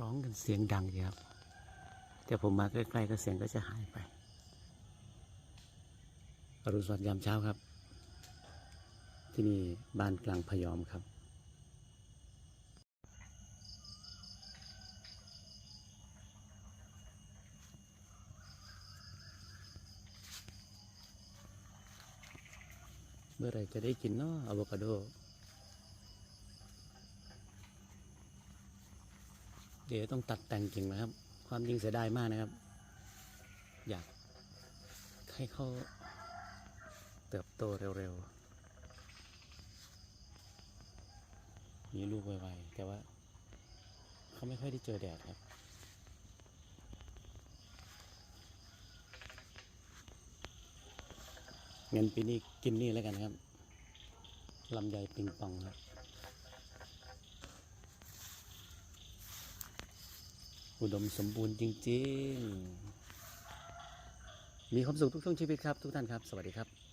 ร้องกันเสียงดังดีครับ แต่ผมมาใกล้ๆก็เสียงก็จะหายไป อรุณสวัสดิ์ยามเช้าครับ ที่นี่บ้านกลางพยอมครับเมื่อไรจะได้กินเนาะอะโวคาโด เดี๋ยวต้องตัดแต่งกิ่งนะครับ ความจริงเสียดายมากนะครับ อยากให้เขาเติบโตเร็วๆ มีลูกไวๆ แต่ว่าเขาไม่ค่อยได้เจอแดดครับเงินปีนี้กินนี่แล้วกันครับลำไยปิงปองครับ อุดมสมบูรณ์จริง ๆ มีความสุขทุกช่วงชีวิตครับ ทุกท่านครับ สวัสดีครับ